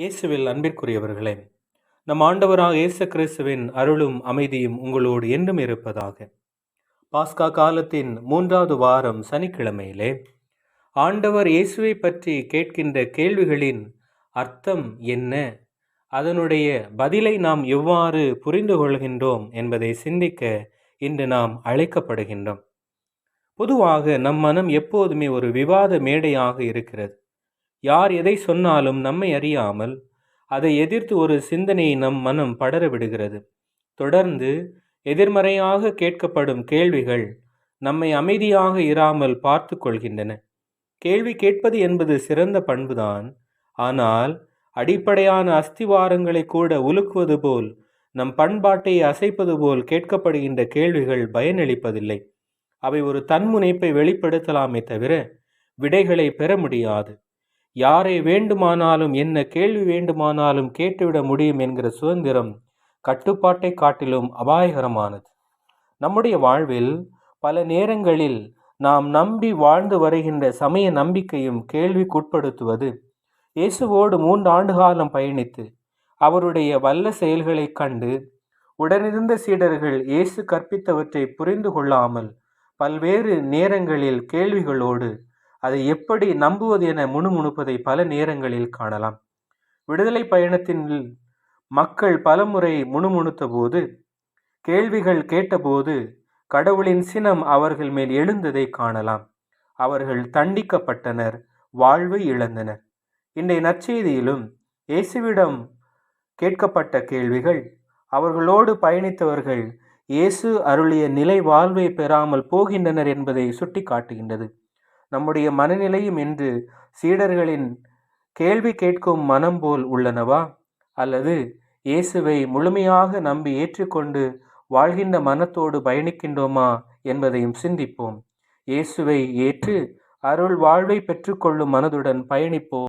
இயேசுவில் அன்பிற்குரியவர்களே நம் ஆண்டவராக இயேசு கிறிஸ்துவின் அருளும் அமைதியும் உங்களோடு என்றும் இருப்பதாக. பாஸ்கா காலத்தின் மூன்றாவது வாரம் சனிக்கிழமையிலே ஆண்டவர் இயேசுவை பற்றி கேட்கின்ற கேள்விகளின் அர்த்தம் என்ன? அதனுடைய பதிலை நாம் எவ்வாறு புரிந்து கொள்கின்றோம் என்பதை சிந்திக்க இன்று நாம் அழைக்கப்படுகின்றோம். பொதுவாக நம் மனம் எப்போதுமே ஒரு விவாத மேடையாக இருக்கிறது. யார் எதை சொன்னாலும் நம்மை அறியாமல் அதை எதிர்த்து ஒரு சிந்தனையை நம் மனம் படர விடுகிறது. தொடர்ந்து எதிர்மறையாக கேட்கப்படும் கேள்விகள் நம்மை அமைதியாக இராமல் பார்த்து கொள்கின்றன. கேள்வி கேட்பது என்பது சிறந்த பண்புதான். ஆனால் அடிப்படையான அஸ்திவாரங்களை கூட உலுக்குவது போல் நம் பண்பாட்டை அசைப்பது போல் கேட்கப்படுகின்ற கேள்விகள் பயனளிப்பதில்லை. அவை ஒரு தன்முனைப்பை வெளிப்படுத்தலாமே தவிர விடைகளை பெற முடியாது. யாரை வேண்டுமானாலும் என்ன கேள்வி வேண்டுமானாலும் கேட்டுவிட முடியும் என்கிற சுதந்திரம் கட்டுப்பாட்டை காட்டிலும் அபாயகரமானது. நம்முடைய வாழ்வில் பல நேரங்களில் நாம் நம்பி வாழ்ந்து வருகின்ற சமய நம்பிக்கையும் கேள்விக்குட்படுத்துவது இயேசுவோடு மூன்று ஆண்டு காலம் பயணித்து அவருடைய வல்ல செயல்களைக் கண்டு உடனிருந்த சீடர்கள் இயேசு கற்பித்தவற்றை புரிந்து கொள்ளாமல் பல்வேறு நேரங்களில் கேள்விகளோடு அதை எப்படி நம்புவது என முணுமுணுப்பதை பல நேரங்களில் காணலாம். விடுதலை பயணத்தின் மக்கள் பலமுறை முணுமுணுத்த போது கேள்விகள் கேட்டபோது கடவுளின் சினம் அவர்கள் மேல் எழுந்ததை காணலாம். அவர்கள் தண்டிக்கப்பட்டனர் வாழ்வை இழந்தனர். இன்றைய நற்செய்தியிலும் இயேசுவிடம் கேட்கப்பட்ட கேள்விகள் அவர்களோடு பயணித்தவர்கள் இயேசு அருளிய நிலை வாழ்வை பெறாமல் போகின்றனர் என்பதை சுட்டி காட்டுகின்றது நம்முடைய மனநிலையும் என்று சீடர்களின் கேள்வி கேட்கும் மனம் போல் உள்ளனவா? அல்லது இயேசுவை முழுமையாக நம்பி ஏற்றுக்கொண்டு வாழ்கின்ற மனத்தோடு பயணிக்கின்றோமா என்பதையும் சிந்திப்போம். இயேசுவை ஏற்று அருள் வாழ்வை பெற்றுக்கொள்ளும் மனதுடன் பயணிப்போம்.